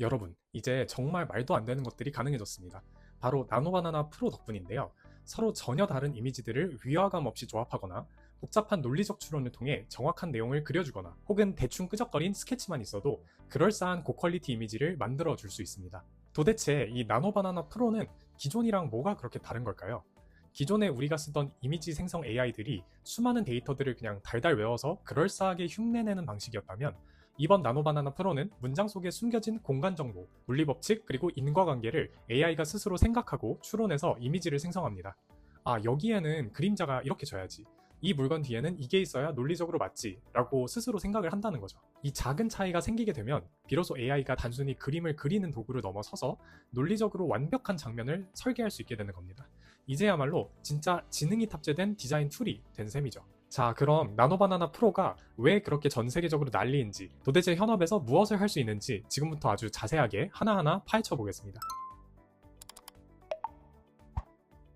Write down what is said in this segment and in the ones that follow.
여러분, 이제 정말 말도 안 되는 것들이 가능해졌습니다. 바로 나노바나나 프로 덕분인데요. 서로 전혀 다른 이미지들을 위화감 없이 조합하거나 복잡한 논리적 추론을 통해 정확한 내용을 그려주거나 혹은 대충 끄적거린 스케치만 있어도 그럴싸한 고퀄리티 이미지를 만들어 줄 수 있습니다. 도대체 이 나노바나나 프로는 기존이랑 뭐가 그렇게 다른 걸까요? 기존에 우리가 쓰던 이미지 생성 AI들이 수많은 데이터들을 그냥 달달 외워서 그럴싸하게 흉내내는 방식이었다면 이번 나노바나나 프로는 문장 속에 숨겨진 공간 정보, 물리 법칙, 그리고 인과관계를 AI가 스스로 생각하고 추론해서 이미지를 생성합니다. 아, 여기에는 그림자가 이렇게 져야지. 이 물건 뒤에는 이게 있어야 논리적으로 맞지. 라고 스스로 생각을 한다는 거죠. 이 작은 차이가 생기게 되면 비로소 AI가 단순히 그림을 그리는 도구를 넘어서서 논리적으로 완벽한 장면을 설계할 수 있게 되는 겁니다. 이제야말로 진짜 지능이 탑재된 디자인 툴이 된 셈이죠. 자, 그럼 나노바나나 프로가 왜 그렇게 전 세계적으로 난리인지, 도대체 현업에서 무엇을 할 수 있는지 지금부터 아주 자세하게 하나하나 파헤쳐 보겠습니다.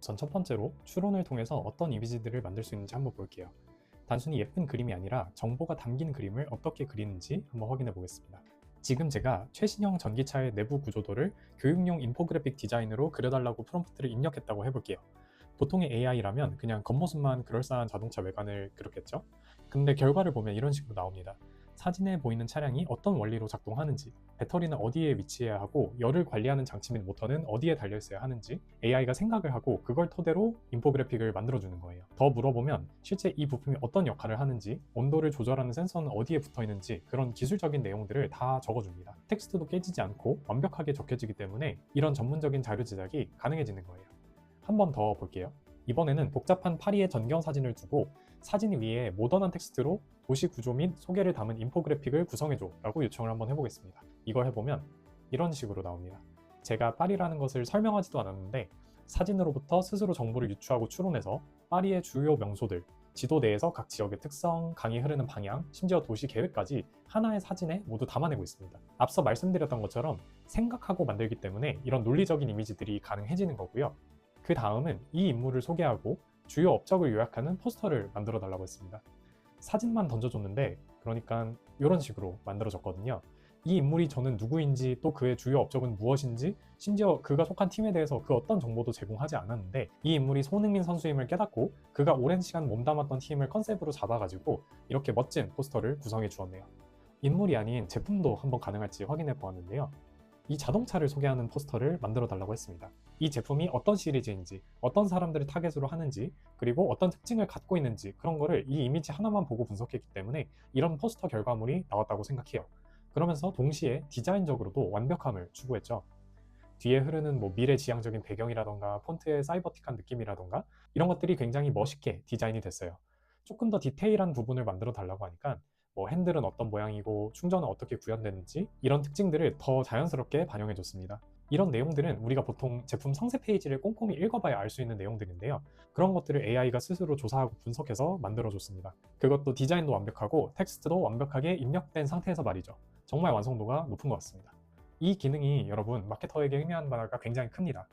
전 첫 번째로 추론을 통해서 어떤 이미지들을 만들 수 있는지 한번 볼게요. 단순히 예쁜 그림이 아니라 정보가 담긴 그림을 어떻게 그리는지 한번 확인해 보겠습니다. 지금 제가 최신형 전기차의 내부 구조도를 교육용 인포그래픽 디자인으로 그려달라고 프롬프트를 입력했다고 해볼게요. 보통의 AI라면 그냥 겉모습만 그럴싸한 자동차 외관을 그렸겠죠? 근데 결과를 보면 이런 식으로 나옵니다. 사진에 보이는 차량이 어떤 원리로 작동하는지, 배터리는 어디에 위치해야 하고 열을 관리하는 장치 및 모터는 어디에 달려 있어야 하는지 AI가 생각을 하고 그걸 토대로 인포그래픽을 만들어주는 거예요. 더 물어보면 실제 이 부품이 어떤 역할을 하는지, 온도를 조절하는 센서는 어디에 붙어 있는지 그런 기술적인 내용들을 다 적어줍니다. 텍스트도 깨지지 않고 완벽하게 적혀지기 때문에 이런 전문적인 자료 제작이 가능해지는 거예요. 한 번 더 볼게요. 이번에는 복잡한 파리의 전경 사진을 두고 사진 위에 모던한 텍스트로 도시 구조 및 소개를 담은 인포그래픽을 구성해줘 라고 요청을 한번 해보겠습니다. 이걸 해보면 이런 식으로 나옵니다. 제가 파리라는 것을 설명하지도 않았는데 사진으로부터 스스로 정보를 유추하고 추론해서 파리의 주요 명소들, 지도 내에서 각 지역의 특성, 강이 흐르는 방향, 심지어 도시 계획까지 하나의 사진에 모두 담아내고 있습니다. 앞서 말씀드렸던 것처럼 생각하고 만들기 때문에 이런 논리적인 이미지들이 가능해지는 거고요. 그 다음은 이 인물을 소개하고 주요 업적을 요약하는 포스터를 만들어 달라고 했습니다. 사진만 던져줬는데 그러니까 이런 식으로 만들어졌거든요. 이 인물이 저는 누구인지 또 그의 주요 업적은 무엇인지 심지어 그가 속한 팀에 대해서 그 어떤 정보도 제공하지 않았는데 이 인물이 손흥민 선수임을 깨닫고 그가 오랜 시간 몸담았던 팀을 컨셉으로 잡아가지고 이렇게 멋진 포스터를 구성해 주었네요. 인물이 아닌 제품도 한번 가능할지 확인해 보았는데요. 이 자동차를 소개하는 포스터를 만들어 달라고 했습니다. 이 제품이 어떤 시리즈인지, 어떤 사람들을 타겟으로 하는지, 그리고 어떤 특징을 갖고 있는지 그런 거를 이 이미지 하나만 보고 분석했기 때문에 이런 포스터 결과물이 나왔다고 생각해요. 그러면서 동시에 디자인적으로도 완벽함을 추구했죠. 뒤에 흐르는 뭐 미래지향적인 배경이라던가 폰트의 사이버틱한 느낌이라던가 이런 것들이 굉장히 멋있게 디자인이 됐어요. 조금 더 디테일한 부분을 만들어 달라고 하니까 뭐 핸들은 어떤 모양이고 충전은 어떻게 구현되는지 이런 특징들을 더 자연스럽게 반영해 줬습니다. 이런 내용들은 우리가 보통 제품 상세 페이지를 꼼꼼히 읽어봐야 알 수 있는 내용들인데요. 그런 것들을 AI가 스스로 조사하고 분석해서 만들어줬습니다. 그것도 디자인도 완벽하고 텍스트도 완벽하게 입력된 상태에서 말이죠. 정말 완성도가 높은 것 같습니다. 이 기능이 여러분 마케터에게 의미하는 바가 굉장히 큽니다.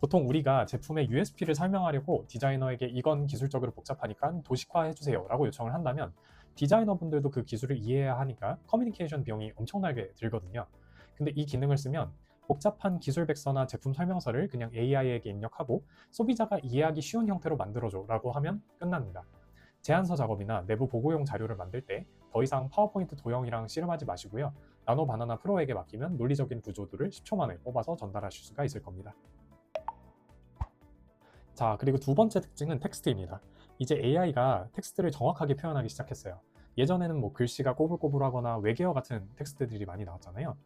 보통 우리가 제품의 USP를 설명하려고 디자이너에게 이건 기술적으로 복잡하니까 도식화해주세요 라고 요청을 한다면 디자이너분들도 그 기술을 이해해야 하니까 커뮤니케이션 비용이 엄청나게 들거든요. 근데 이 기능을 쓰면 복잡한 기술 백서나 제품 설명서를 그냥 AI에게 입력하고 소비자가 이해하기 쉬운 형태로 만들어줘 라고 하면 끝납니다. 제안서 작업이나 내부 보고용 자료를 만들 때 더 이상 파워포인트 도형이랑 씨름하지 마시고요. 나노 바나나 프로에게 맡기면 논리적인 구조들을 10초 만에 뽑아서 전달하실 수가 있을 겁니다. 자, 그리고 두 번째 특징은 텍스트입니다. 이제 AI가 텍스트를 정확하게 표현하기 시작했어요. 예전에는 뭐 글씨가 꼬불꼬불하거나 외계어 같은 텍스트들이 많이 나왔잖아요.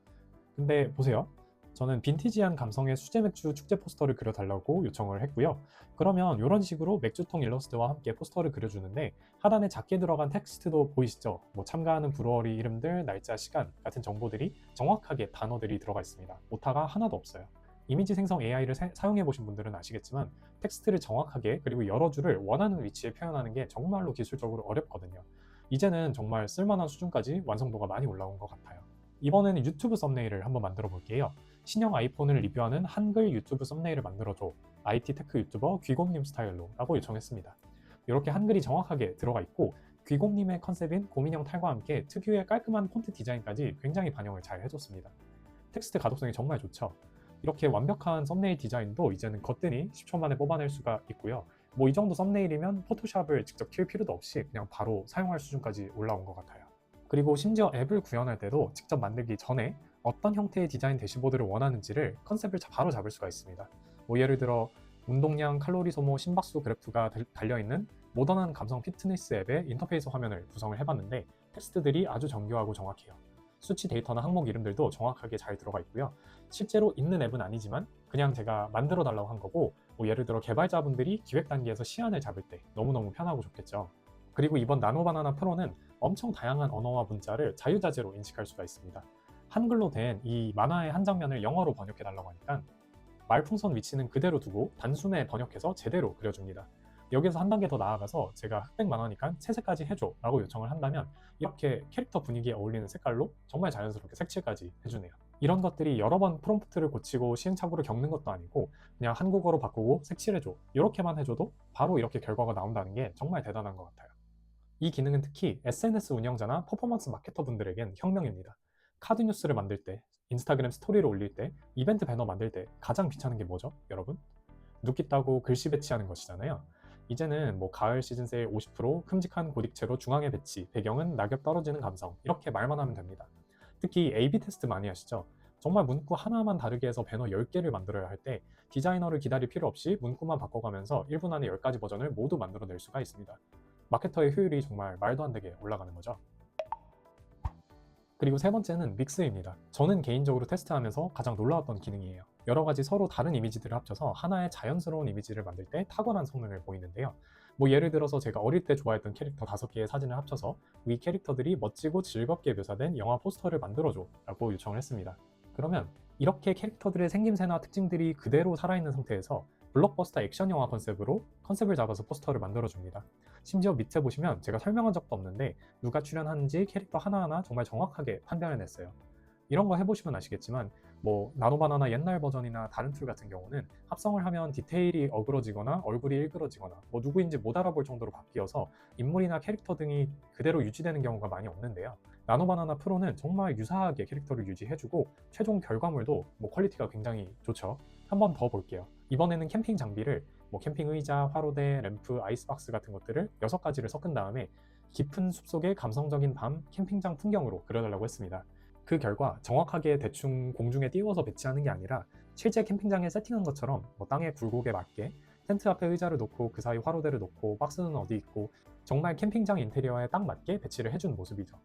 근데 보세요. 저는 빈티지한 감성의 수제 맥주 축제 포스터를 그려달라고 요청을 했고요. 그러면 이런 식으로 맥주통 일러스트와 함께 포스터를 그려주는데 하단에 작게 들어간 텍스트도 보이시죠? 뭐 참가하는 브루어리 이름들, 날짜, 시간 같은 정보들이 정확하게 단어들이 들어가 있습니다. 오타가 하나도 없어요. 이미지 생성 AI를 사, 용해 보신 분들은 아시겠지만 텍스트를 정확하게 그리고 여러 줄을 원하는 위치에 표현하는 게 정말로 기술적으로 어렵거든요. 이제는 정말 쓸만한 수준까지 완성도가 많이 올라온 것 같아요. 이번에는 유튜브 썸네일을 한번 만들어 볼게요. 신형 아이폰을 리뷰하는 한글 유튜브 썸네일을 만들어줘. IT 테크 유튜버 귀곰님 스타일로 라고 요청했습니다. 이렇게 한글이 정확하게 들어가 있고 귀곰님의 컨셉인 고민형 탈과 함께 특유의 깔끔한 폰트 디자인까지 굉장히 반영을 잘 해줬습니다. 텍스트 가독성이 정말 좋죠. 이렇게 완벽한 썸네일 디자인도 이제는 거뜬히 10초 만에 뽑아낼 수가 있고요. 뭐 이 정도 썸네일이면 포토샵을 직접 키울 필요도 없이 그냥 바로 사용할 수준까지 올라온 것 같아요. 그리고 심지어 앱을 구현할 때도 직접 만들기 전에 어떤 형태의 디자인 대시보드를 원하는지를 컨셉을 자- 바로 잡을 수가 있습니다. 뭐 예를 들어 운동량, 칼로리 소모, 심박수 그래프가 달- 달려있는 모던한 감성 피트니스 앱의 인터페이스 화면을 구성을 해봤는데 텍스트들이 아주 정교하고 정확해요. 수치 데이터나 항목 이름들도 정확하게 잘 들어가 있고요. 실제로 있는 앱은 아니지만 그냥 제가 만들어 달라고 한 거고 뭐 예를 들어 개발자분들이 기획 단계에서 시안을 잡을 때 너무너무 편하고 좋겠죠. 그리고 이번 나노바나나 프로는 엄청 다양한 언어와 문자를 자유자재로 인식할 수가 있습니다. 한글로 된 이 만화의 한 장면을 영어로 번역해 달라고 하니까 말풍선 위치는 그대로 두고 단숨에 번역해서 제대로 그려줍니다. 여기서 한 단계 더 나아가서 제가 흑백 만화니까 채색까지 해줘 라고 요청을 한다면 이렇게 캐릭터 분위기에 어울리는 색깔로 정말 자연스럽게 색칠까지 해주네요. 이런 것들이 여러 번 프롬프트를 고치고 시행착오를 겪는 것도 아니고 그냥 한국어로 바꾸고 색칠해줘 이렇게만 해줘도 바로 이렇게 결과가 나온다는 게 정말 대단한 것 같아요. 이 기능은 특히 SNS 운영자나 퍼포먼스 마케터 분들에겐 혁명입니다. 카드 뉴스를 만들 때, 인스타그램 스토리를 올릴 때, 이벤트 배너 만들 때 가장 귀찮은 게 뭐죠, 여러분? 눕기 따고 글씨 배치하는 것이잖아요. 이제는 뭐 가을 시즌 세일 50% 큼직한 고딕체로 중앙에 배치, 배경은 낙엽 떨어지는 감성 이렇게 말만 하면 됩니다. 특히 A/B 테스트 많이 하시죠? 정말 문구 하나만 다르게 해서 배너 10개를 만들어야 할 때 디자이너를 기다릴 필요 없이 문구만 바꿔가면서 1분 안에 10가지 버전을 모두 만들어낼 수가 있습니다. 마케터의 효율이 정말 말도 안 되게 올라가는 거죠. 그리고 세 번째는 믹스입니다. 저는 개인적으로 테스트하면서 가장 놀라웠던 기능이에요. 여러 가지 서로 다른 이미지들을 합쳐서 하나의 자연스러운 이미지를 만들 때 탁월한 성능을 보이는데요. 뭐 예를 들어서 제가 어릴 때 좋아했던 캐릭터 다섯 개의 사진을 합쳐서 위 캐릭터들이 멋지고 즐겁게 묘사된 영화 포스터를 만들어줘 라고 요청을 했습니다. 그러면 이렇게 캐릭터들의 생김새나 특징들이 그대로 살아있는 상태에서 블록버스터 액션 영화 컨셉으로 컨셉을 잡아서 포스터를 만들어줍니다. 심지어 밑에 보시면 제가 설명한 적도 없는데 누가 출연하는지 캐릭터 하나하나 정말 정확하게 판별해냈어요. 이런 거 해보시면 아시겠지만 뭐 나노바나나 옛날 버전이나 다른 툴 같은 경우는 합성을 하면 디테일이 어그러지거나 얼굴이 일그러지거나 뭐 누구인지 못 알아볼 정도로 바뀌어서 인물이나 캐릭터 등이 그대로 유지되는 경우가 많이 없는데요. 나노바나나 프로는 정말 유사하게 캐릭터를 유지해주고 최종 결과물도 뭐 퀄리티가 굉장히 좋죠. 한번 더 볼게요. 이번에는 캠핑 장비를 뭐 캠핑 의자, 화로대, 램프, 아이스박스 같은 것들을 여섯 가지를 섞은 다음에 깊은 숲속의 감성적인 밤 캠핑장 풍경으로 그려달라고 했습니다. 그 결과 정확하게 대충 공중에 띄워서 배치하는 게 아니라 실제 캠핑장에 세팅한 것처럼 뭐 땅의 굴곡에 맞게 텐트 앞에 의자를 놓고 그 사이 화로대를 놓고 박스는 어디 있고 정말 캠핑장 인테리어에 딱 맞게 배치를 해준 모습이죠.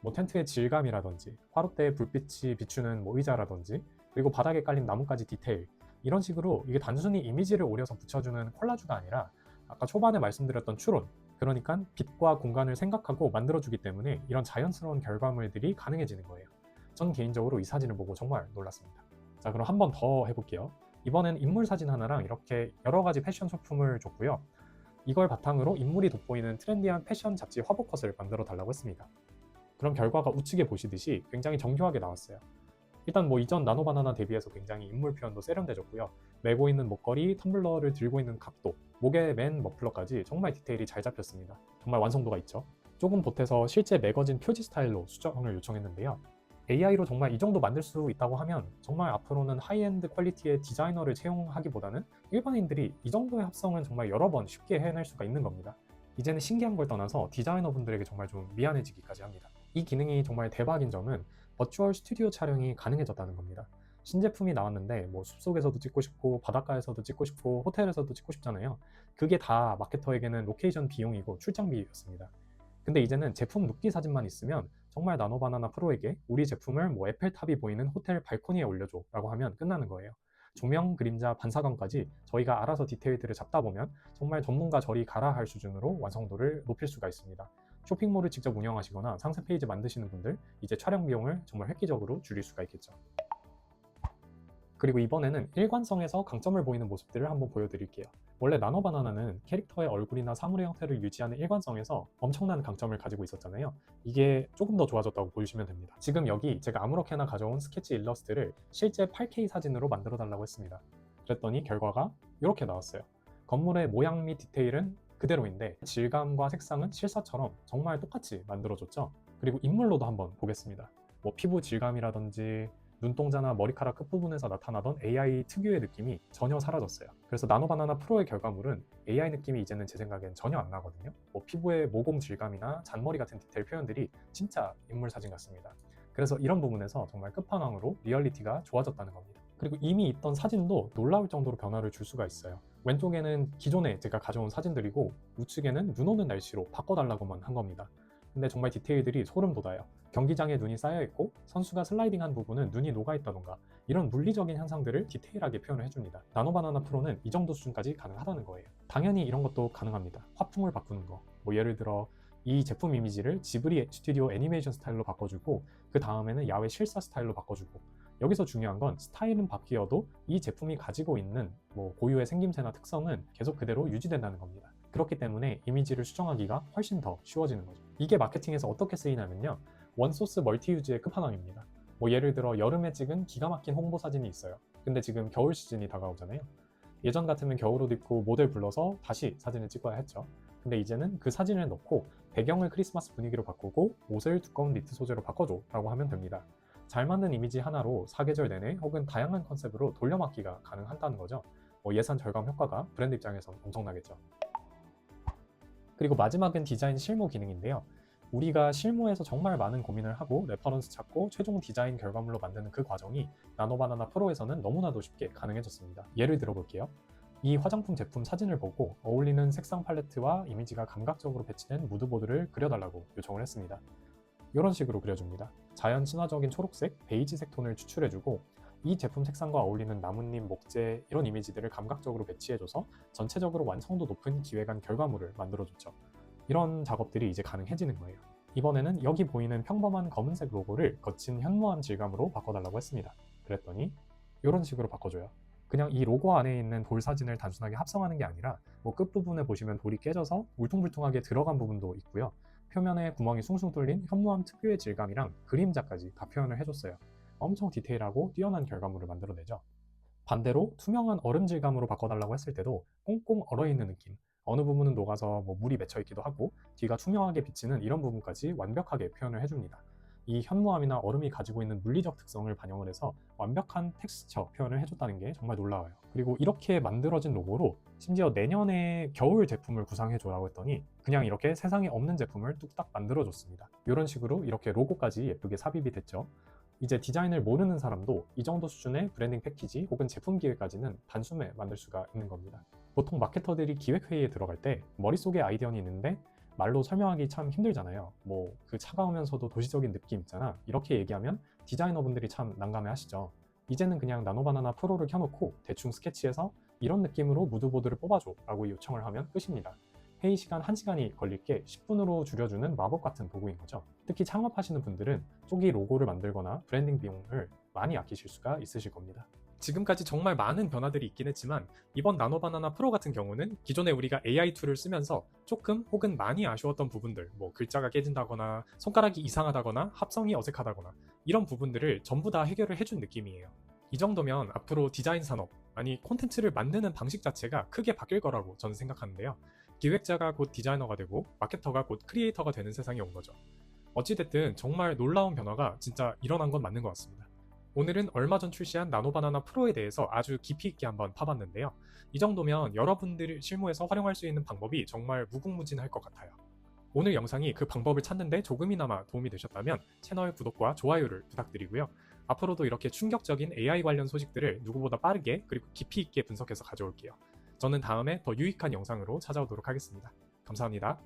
뭐 텐트의 질감이라든지 화로대에 불빛이 비추는 뭐 의자라든지 그리고 바닥에 깔린 나뭇가지 디테일 이런 식으로 이게 단순히 이미지를 오려서 붙여주는 콜라주가 아니라 아까 초반에 말씀드렸던 추론 그러니까 빛과 공간을 생각하고 만들어주기 때문에 이런 자연스러운 결과물들이 가능해지는 거예요. 전 개인적으로 이 사진을 보고 정말 놀랐습니다. 자 그럼 한 번 더 해볼게요. 이번엔 인물 사진 하나랑 이렇게 여러 가지 패션 소품을 줬고요. 이걸 바탕으로 인물이 돋보이는 트렌디한 패션 잡지 화보컷을 만들어 달라고 했습니다. 그럼 결과가 우측에 보시듯이 굉장히 정교하게 나왔어요. 일단 뭐 이전 나노바나나 대비해서 굉장히 인물 표현도 세련돼졌고요. 메고 있는 목걸이, 텀블러를 들고 있는 각도, 목에 맨 머플러까지 정말 디테일이 잘 잡혔습니다. 정말 완성도가 있죠. 조금 보태서 실제 매거진 표지 스타일로 수정을 요청했는데요. AI로 정말 이 정도 만들 수 있다고 하면 정말 앞으로는 하이엔드 퀄리티의 디자이너를 채용하기보다는 일반인들이 이 정도의 합성은 정말 여러 번 쉽게 해낼 수가 있는 겁니다. 이제는 신기한 걸 떠나서 디자이너분들에게 정말 좀 미안해지기까지 합니다. 이 기능이 정말 대박인 점은 버추얼 스튜디오 촬영이 가능해졌다는 겁니다. 신제품이 나왔는데 뭐 숲속에서도 찍고 싶고 바닷가에서도 찍고 싶고 호텔에서도 찍고 싶잖아요. 그게 다 마케터에게는 로케이션 비용이고 출장비였습니다. 근데 이제는 제품 눕기 사진만 있으면 정말 나노바나나 프로에게 우리 제품을 뭐 에펠탑이 보이는 호텔 발코니에 올려줘 라고 하면 끝나는 거예요. 조명, 그림자, 반사광까지 저희가 알아서 디테일들을 잡다 보면 정말 전문가 절이 가라 할 수준으로 완성도를 높일 수가 있습니다. 쇼핑몰을 직접 운영하시거나 상세 페이지 만드시는 분들 이제 촬영 비용을 정말 획기적으로 줄일 수가 있겠죠. 그리고 이번에는 일관성에서 강점을 보이는 모습들을 한번 보여드릴게요. 원래 나노바나나는 캐릭터의 얼굴이나 사물의 형태를 유지하는 일관성에서 엄청난 강점을 가지고 있었잖아요. 이게 조금 더 좋아졌다고 보시면 됩니다. 지금 여기 제가 아무렇게나 가져온 스케치 일러스트를 실제 8K 사진으로 만들어 달라고 했습니다. 그랬더니 결과가 이렇게 나왔어요. 건물의 모양 및 디테일은 그대로인데 질감과 색상은 실사처럼 정말 똑같이 만들어줬죠. 그리고 인물로도 한번 보겠습니다. 뭐 피부 질감이라든지 눈동자나 머리카락 끝부분에서 나타나던 AI 특유의 느낌이 전혀 사라졌어요. 그래서 나노바나나 프로의 결과물은 AI 느낌이 이제는 제 생각엔 전혀 안 나거든요. 뭐 피부의 모공 질감이나 잔머리 같은 디테일 표현들이 진짜 인물 사진 같습니다. 그래서 이런 부분에서 정말 끝판왕으로 리얼리티가 좋아졌다는 겁니다. 그리고 이미 있던 사진도 놀라울 정도로 변화를 줄 수가 있어요. 왼쪽에는 기존에 제가 가져온 사진들이고 우측에는 눈 오는 날씨로 바꿔달라고만 한 겁니다. 근데 정말 디테일들이 소름 돋아요. 경기장에 눈이 쌓여 있고 선수가 슬라이딩한 부분은 눈이 녹아 있다던가 이런 물리적인 현상들을 디테일하게 표현을 해줍니다. 나노바나나 프로는 이 정도 수준까지 가능하다는 거예요. 당연히 이런 것도 가능합니다. 화풍을 바꾸는 거. 뭐 예를 들어 이 제품 이미지를 지브리 스튜디오 애니메이션 스타일로 바꿔주고 그 다음에는 야외 실사 스타일로 바꿔주고 여기서 중요한 건 스타일은 바뀌어도 이 제품이 가지고 있는 뭐 고유의 생김새나 특성은 계속 그대로 유지된다는 겁니다. 그렇기 때문에 이미지를 수정하기가 훨씬 더 쉬워지는 거죠. 이게 마케팅에서 어떻게 쓰이냐면요. 원소스 멀티유즈의 끝판왕입니다. 뭐 예를 들어 여름에 찍은 기가 막힌 홍보 사진이 있어요. 근데 지금 겨울 시즌이 다가오잖아요. 예전 같으면 겨울 옷 입고 모델 불러서 다시 사진을 찍어야 했죠. 근데 이제는 그 사진을 넣고 배경을 크리스마스 분위기로 바꾸고 옷을 두꺼운 니트 소재로 바꿔줘 라고 하면 됩니다. 잘 만든 이미지 하나로 사계절 내내 혹은 다양한 컨셉으로 돌려막기가 가능하다는 거죠. 뭐 예산 절감 효과가 브랜드 입장에선 엄청나겠죠. 그리고 마지막은 디자인 실무 기능인데요. 우리가 실무에서 정말 많은 고민을 하고 레퍼런스 찾고 최종 디자인 결과물로 만드는 그 과정이 나노바나나 프로에서는 너무나도 쉽게 가능해졌습니다. 예를 들어볼게요. 이 화장품 제품 사진을 보고 어울리는 색상 팔레트와 이미지가 감각적으로 배치된 무드보드를 그려달라고 요청을 했습니다. 이런 식으로 그려줍니다. 자연 친화적인 초록색, 베이지색 톤을 추출해주고 이 제품 색상과 어울리는 나뭇잎, 목재 이런 이미지들을 감각적으로 배치해줘서 전체적으로 완성도 높은 기획안 결과물을 만들어줬죠. 이런 작업들이 이제 가능해지는 거예요. 이번에는 여기 보이는 평범한 검은색 로고를 거친 현무암 질감으로 바꿔달라고 했습니다. 그랬더니 이런 식으로 바꿔줘요. 그냥 이 로고 안에 있는 돌 사진을 단순하게 합성하는 게 아니라 뭐 끝부분에 보시면 돌이 깨져서 울퉁불퉁하게 들어간 부분도 있고요. 표면에 구멍이 숭숭 뚫린 현무암 특유의 질감이랑 그림자까지 다 표현을 해줬어요. 엄청 디테일하고 뛰어난 결과물을 만들어내죠. 반대로 투명한 얼음 질감으로 바꿔달라고 했을 때도 꽁꽁 얼어있는 느낌, 어느 부분은 녹아서 뭐 물이 맺혀 있기도 하고 뒤가 투명하게 비치는 이런 부분까지 완벽하게 표현을 해줍니다. 이 현무암이나 얼음이 가지고 있는 물리적 특성을 반영을 해서 완벽한 텍스처 표현을 해줬다는 게 정말 놀라워요. 그리고 이렇게 만들어진 로고로 심지어 내년에 겨울 제품을 구상해줘라고 했더니 그냥 이렇게 세상에 없는 제품을 뚝딱 만들어줬습니다. 이런 식으로 이렇게 로고까지 예쁘게 삽입이 됐죠. 이제 디자인을 모르는 사람도 이 정도 수준의 브랜딩 패키지 혹은 제품 기획까지는 단숨에 만들 수가 있는 겁니다. 보통 마케터들이 기획회의에 들어갈 때 머릿속에 아이디어는 있는데 말로 설명하기 참 힘들잖아요. 뭐 그 차가우면서도 도시적인 느낌 있잖아. 이렇게 얘기하면 디자이너분들이 참 난감해 하시죠. 이제는 그냥 나노바나나 프로를 켜놓고 대충 스케치해서 이런 느낌으로 무드보드를 뽑아줘 라고 요청을 하면 끝입니다. 회의 시간 1시간이 걸릴 게 10분으로 줄여주는 마법 같은 도구인 거죠. 특히 창업하시는 분들은 쪼기 로고를 만들거나 브랜딩 비용을 많이 아끼실 수가 있으실 겁니다. 지금까지 정말 많은 변화들이 있긴 했지만 이번 나노바나나 프로 같은 경우는 기존에 우리가 AI 툴을 쓰면서 조금 혹은 많이 아쉬웠던 부분들 뭐 글자가 깨진다거나 손가락이 이상하다거나 합성이 어색하다거나 이런 부분들을 전부 다 해결을 해준 느낌이에요. 이 정도면 앞으로 디자인 산업 아니 콘텐츠를 만드는 방식 자체가 크게 바뀔 거라고 저는 생각하는데요. 기획자가 곧 디자이너가 되고 마케터가 곧 크리에이터가 되는 세상이 온 거죠. 어찌됐든 정말 놀라운 변화가 진짜 일어난 건 맞는 것 같습니다. 오늘은 얼마 전 출시한 나노바나나 프로에 대해서 아주 깊이 있게 한번 파봤는데요. 이 정도면 여러분들이 실무에서 활용할 수 있는 방법이 정말 무궁무진할 것 같아요. 오늘 영상이 그 방법을 찾는데 조금이나마 도움이 되셨다면 채널 구독과 좋아요를 부탁드리고요. 앞으로도 이렇게 충격적인 AI 관련 소식들을 누구보다 빠르게 그리고 깊이 있게 분석해서 가져올게요. 저는 다음에 더 유익한 영상으로 찾아오도록 하겠습니다. 감사합니다.